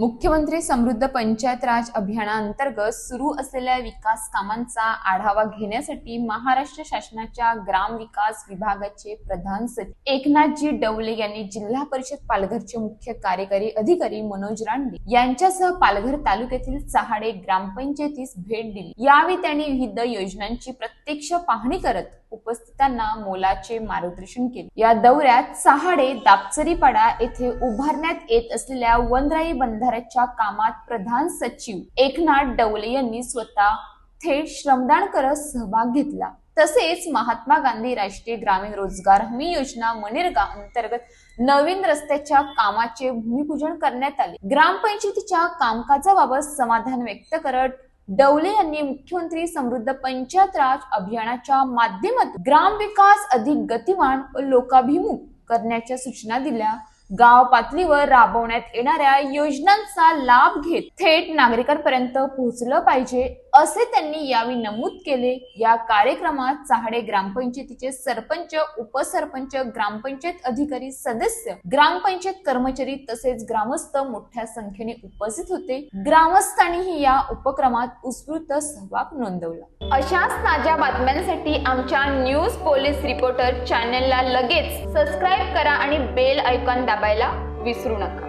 मुख्यमंत्री समृद्ध पंचायत राज अभियानाअंतर्गत सुरू असलेल्या विकास कामांचा आढावा घेण्यासाठी महाराष्ट्र शासनाच्या ग्राम विकास विभागाचे प्रधान सचिव एकनाथजी डवले यांनी जिल्हा परिषद पालघरचे मुख्य कार्यकारी अधिकारी मनोज रांडे यांच्यासह पालघर तालुक्यातील चहाडे ग्रामपंचायतीस भेट दिली. यावेळी त्यांनी विविध योजनांची प्रत्यक्ष पाहणी करत उपस्थितांना मोलाचे मार्गदर्शन केले. या दौऱ्यात सहाडे दापचरीपाडा येथे उभारण्यात येत असलेल्या वनराई बंधाऱ्याच्या कामात प्रधान सचिव एकनाथ डवले यांनी स्वतः थेट श्रमदान करत सहभाग घेतला. तसेच महात्मा गांधी राष्ट्रीय ग्रामीण रोजगार हमी योजना मनेरगा अंतर्गत नवीन रस्त्याच्या कामाचे भूमिपूजन करण्यात आले. ग्रामपंचायतीच्या कामकाजाबाबत समाधान व्यक्त करत डवले यांनी मुख्यमंत्री समृद्ध पंचायत राज अभियानाच्या माध्यमातून ग्राम विकास अधिक गतिमान व लोकाभिमुख करण्याच्या सूचना दिल्या. गाव पातळीवर राबवण्यात येणाऱ्या योजनांचा लाभ घेत थेट नागरिकांपर्यंत पोहोचलं पाहिजे. असे त्यांनी यावेळी नमूद केले. या कार्यक्रमात चहाडे ग्रामपंचायतीचे सरपंच उपसरपंच ग्रामपंचायत अधिकारी सदस्य ग्रामपंचायत कर्मचारी तसेच ग्रामस्थ मोठ्या संख्येने उपस्थित होते. ग्रामस्थांनीही या उपक्रमात उत्स्फूर्त सहभाग नोंदवला. अशाच ताज्या बातम्यांसाठी आमच्या न्यूज पोलीस रिपोर्टर चॅनलला लगेच सबस्क्राईब करा आणि बेल ऐकॉन दाबायला विसरू नका.